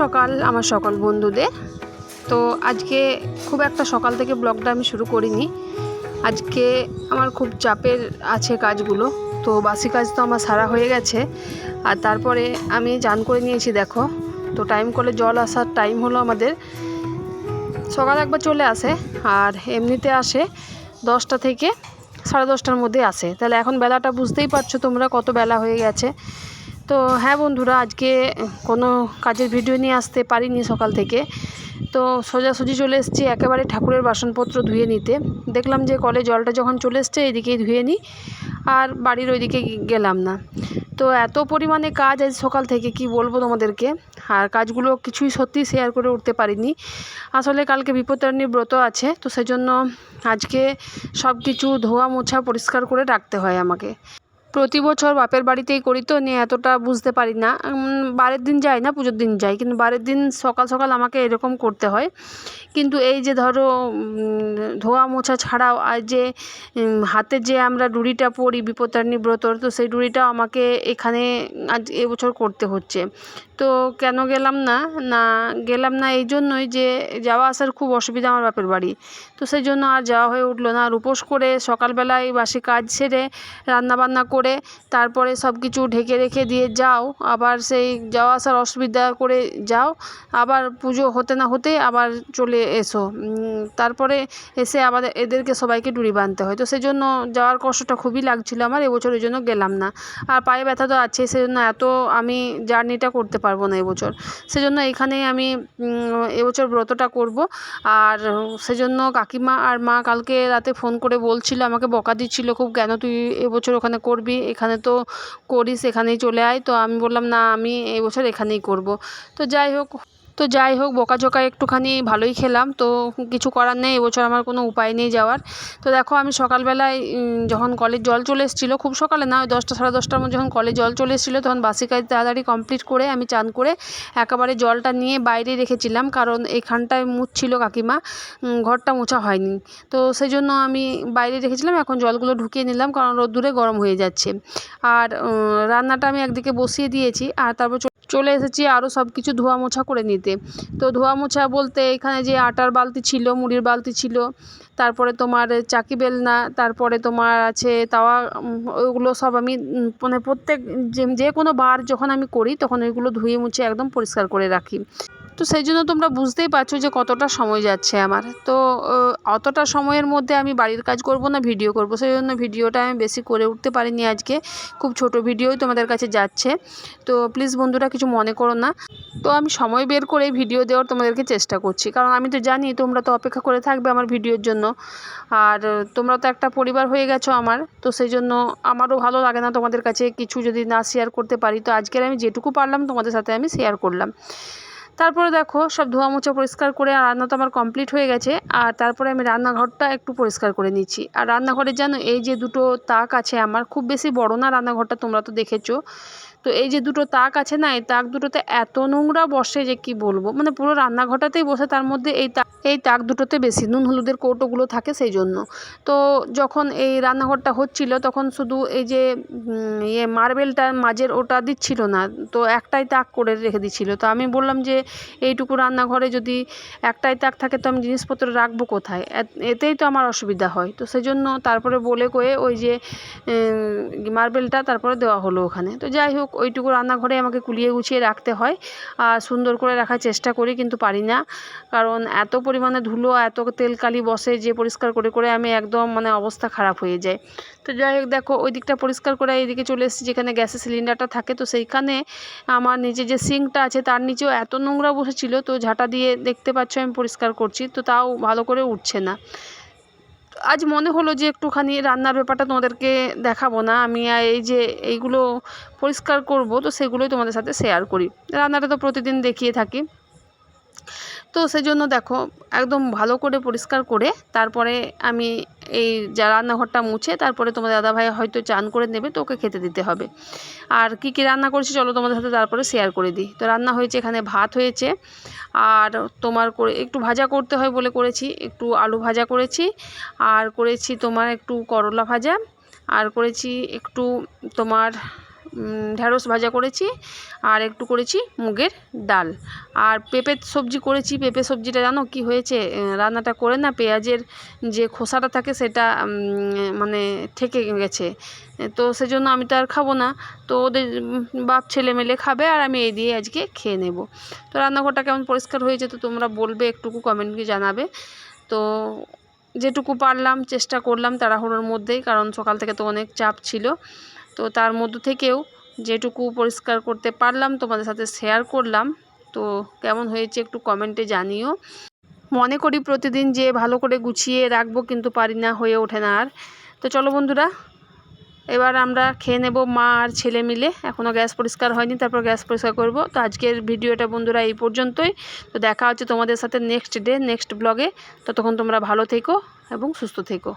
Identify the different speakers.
Speaker 1: সকাল আমার সকল বন্ধুদের। তো আজকে খুব একটা সকাল থেকে ব্লগটা আমি শুরু করিনি। আজকে আমার খুব চাপের আছে কাজগুলো, তো বাসি কাজ তো আমার সারা হয়ে গেছে। আর তারপরে আমি চান করে নিয়েছি, দেখো। তো টাইম করে জল আসার টাইম হলো আমাদের। সকাল একবার চলে আসে, আর এমনিতে আসে দশটা থেকে সাড়ে দশটার মধ্যে আসে। তাহলে এখন বেলাটা বুঝতেই পারছ তোমরা কত বেলা হয়ে গেছে। তো হ্যাঁ বন্ধুরা, আজকে কোনো কাজের ভিডিও নিয়ে আসতে পারিনি সকাল থেকে। তো সোজাসুজি চলে এসেছি একেবারে ঠাকুরের বাসনপত্র ধুয়ে নিতে। দেখলাম যে কলে জলটা যখন চলে এসছে, এদিকেই ধুয়ে নিই। আর বাড়ির ওইদিকে গেলাম না। তো এত পরিমাণে কাজ আজ সকাল থেকে, কি বলব তোমাদেরকে? আর কাজগুলো কিছুই সত্যি শেয়ার করে উঠতে পারিনি। আসলে কালকে বিপত্তারিণী ব্রত আছে, তো সেজন্য আজকে সব কিছু ধোয়া মোছা পরিষ্কার করে রাখতে হয় আমাকে। প্রতি বছর বাপের বাড়িতেই করি তো, নিয়ে এতটা বুঝতে পারি না। বারের দিন যাই না, পুজোর দিন যাই, কিন্তু বারের দিন সকাল সকাল আমাকে এরকম করতে হয়। কিন্তু এই যে ধরো ধোয়া মোছা ছাড়াও আর যে হাতে যে আমরা ডুরিটা পরি বিপত্তারিণী ব্রতর তো সেই ডুরিটা আমাকে এখানে আজ এবছর করতে হচ্ছে। তো কেন গেলাম না না গেলাম না এই জন্যই যে, যাওয়া আসার খুব অসুবিধা আমার বাপের বাড়ি। তো সেই জন্য আর যাওয়া হয়ে উঠল না। আর উপোস করে সকালবেলায় বাসি কাজ সেরে রান্নাবান্না করে তারপরে সব কিছু ঢেকে রেখে দিয়ে যাও। আবার সেই যাওয়া আসার অসুবিধা করে যাও। আবার পুজো হতে না হতে আবার চলে এসো। তারপরে এসে আবার এদেরকে সবাইকে ডুরি বাঁধতে হয়। তো সেই জন্য যাওয়ার কষ্টটা খুবই লাগছিল আমার, এবছর ওই জন্য গেলাম না। আর পায়ে ব্যথা তো আছে সেজন্য এত আমি জার্নিটা করতে পারব না এবছর। সেজন্য এখানেই আমি এবছর ব্রতটা করব। আর সেজন্য কাকিমা আর মা কালকে রাতে ফোন করে বলছিল, আমাকে বকা দিচ্ছিল খুব, কেন তুই এবছর ওখানে করবি? এখানে তো করিস, এখানেই চলে আয়। তো আমি বললাম, না, আমি এবছর এখানেই করব। তো যাই হোক তো যাই হোক, বকাঝকা একটুখানি ভালোই খেলাম। তো কিছু করার নেই, এবছর আমার কোনো উপায় নেই যাওয়ার। তো দেখো, আমি সকালবেলায় যখন কলের জল চলে এসেছিল, খুব সকালে না, ওই দশটা সাড়ে দশটার মধ্যে যখন কলে জল চলে এসেছিল, তখন বাসি কাজ তাড়াতাড়ি কমপ্লিট করে আমি চান করে একেবারে জলটা নিয়ে বাইরে রেখেছিলাম, কারণ এইখানটায় মুছছিল কাকিমা ঘরটা মোছা হয়নি। তো সেই জন্য আমি বাইরে রেখেছিলাম, এখন জলগুলো ঢুকিয়ে নিলাম, কারণ রোদ্দুরে গরম হয়ে যাচ্ছে। আর রান্নাটা আমি একদিকে বসিয়ে দিয়েছি, আর তারপর চলে এসেছি, আরও সব কিছু ধোয়া মোছা করে নিতে। তো ধোয়া মোছা বলতে এখানে যে আটার বালতি ছিল মুড়ির বালতি ছিল তারপরে তোমার চাকি বেলনা তারপরে তোমার আছে তাওয়া উম, ওইগুলো সব আমি মানে প্রত্যেক যে যে কোনো বার যখন আমি করি তখন ওইগুলো ধুয়ে মুছে একদম পরিষ্কার করে রাখি। তো সেই জন্য তোমরা বুঝতেই পারছ যে কতটা সময় যাচ্ছে আমার। তো অতটা সময়ের মধ্যে আমি বাড়ির কাজ করব না ভিডিও করব। সেই জন্য ভিডিওটা আমি বেশি করে উঠতে পারিনি আজকে। খুব ছোট ভিডিওই তোমাদের কাছে যাচ্ছে। তো প্লিজ বন্ধুরা কিছু মনে করো না। তো আমি সময় বের করে ভিডিও দেওয়ার তোমাদেরকে চেষ্টা করছি। কারণ আমি তো জানি তোমরা তো অপেক্ষা করে থাকবে আমার ভিডিওর জন্য। আর তোমরা তো একটা পরিবার হয়ে গেছো আমার, তো সেই জন্য আমারও ভালো লাগে না তোমাদের কাছে কিছু যদি না শেয়ার করতে পারি। তো আজকের আমি যেটুকু পারলাম তোমাদের সাথে আমি শেয়ার করলাম। তারপরে দেখো সব ধোয়া মোছা পরিষ্কার করে আর রান্না তো আমার কমপ্লিট হয়ে গেছে। আর তারপরে আমি রান্নাঘরটা একটু পরিষ্কার করে নিচ্ছি। আর রান্নাঘরে জানো এই যে দুটো তাক আছে আমার, খুব বেশি বড় না রান্নাঘরটা তোমরা তো দেখেছ। তো এই যে দুটো তাক আছে না, এই তাক দুটোতে এত নোংরা বসে যে কি বলব? মানে পুরো রান্নাঘরটাতেই বসে, তার মধ্যে এই তাক এই তাক দুটোতে বেশি নুন হলুদের কৌটোগুলো থাকে সেই জন্য তো যখন এই রান্নাঘরটা হচ্ছিল, তখন শুধু এই যে ইয়ে মার্বেলটা মাঝের ওটা দিচ্ছিল না, তো একটাই তাক করে রেখে দিচ্ছিল। তো আমি বললাম যে, এইটুকু রান্নাঘরে যদি একটাই তাক থাকে, তো আমি জিনিসপত্র রাখব কোথায়? এত- এতেই তো আমার অসুবিধা হয়। তো সেই জন্য তারপরে বলে কয়ে ওই যে মার্বেলটা তারপরে দেওয়া হলো ওখানে। তো যাই হোক ওইটুকু রান্নাঘরে আমাকে কুলিয়ে গুছিয়ে রাখতে হয় আর সুন্দর করে রাখার চেষ্টা করি, কিন্তু পারি না। কারণ এত পরিমাণে ধুলো এত তেলকালি বসে যে পরিষ্কার করে করে আমি একদম মানে অবস্থা খারাপ হয়ে যায়। তো যাই হোক, দেখো ওই দিকটা পরিষ্কার করে এইদিকে চলে এসেছি যেখানে গ্যাসের সিলিন্ডারটা থাকে। তো সেইখানে আমার নিচে যে সিঙ্কটা আছে তার নিচেও এত নোংরা বসেছিল, তো ঝাঁটা দিয়ে দেখতে পাচ্ছ আমি পরিষ্কার করছি। তো তাও ভালো করে উঠছে না। আজ মনে হলো যে একটুখানি রান্নার ব্যাপারটা তোমাদেরকে দেখাবো না। আমি এই যে এইগুলো পরিষ্কার করব, তো সেগুলোই তোমাদের সাথে শেয়ার করি। রান্নাটা তো প্রতিদিন দেখিয়ে থাকি। তো সেই জন্য দেখো, একদম ভালো করে পরিষ্কার করে তারপরে আমি এই যা রান্নাঘরটা মুছে তারপরে তোমাদের দাদাভাই হয়তো চান করে নেবে তো ওকে খেতে দিতে হবে। আর কি কি রান্না করেছি চলো তোমাদের সাথে তারপরে শেয়ার করে দিই। তো রান্না হয়েছে, এখানে ভাত হয়েছে আর তোমার করে, একটু ভাজা করতে হয় বলে করেছি, একটু আলু ভাজা করেছি আর করেছি তোমার একটু করলা ভাজা আর করেছি একটু তোমার ঢ্যাঁড়স ভাজা করেছি আর একটু করেছি মুগের ডাল। আর পেঁপে সবজি করেছি পেঁপে সবজিটা জানো কি হয়েছে? রান্নাটা করে না পেঁয়াজের যে খোসাটা থাকে সেটা মানে থেকে গেছে। তো সেজন্য আমি তো আর খাব না। তো ওদের বাপ ছেলে মেলে খাবে আর আমি এই দিয়ে আজকে খেয়ে নেব। তো রান্নাঘরটা কেমন পরিষ্কার হয়েছে তো তোমরা বলবে, একটুকু কমেন্টে জানাবে। তো যেটুকু পারলাম, চেষ্টা করলাম তাড়াহুড়োর মধ্যেই, কারণ সকাল থেকে তো অনেক চাপ ছিল। তো তার মধ্য থেকেও যেটুকু পরিষ্কার করতে পারলাম, তোমাদের সাথে শেয়ার করলাম। তো কেমন হয়েছে একটু কমেন্টে জানিও। মনে করি প্রতিদিন যে ভালো করে গুছিয়ে রাখব কিন্তু পারি না, হয়ে ওঠে না আর। তো চলো বন্ধুরা, এবার আমরা খেয়ে নেব মা আর ছেলে মিলে। এখনও গ্যাস পরিষ্কার হয়নি, তারপর গ্যাস পরিষ্কার করব। তো আজকের ভিডিওটা বন্ধুরা এই পর্যন্তই। তো দেখা হচ্ছে তোমাদের সাথে নেক্সট ডে নেক্সট ব্লগে ততক্ষণ তোমরা ভালো থেকো এবং সুস্থ থেকো।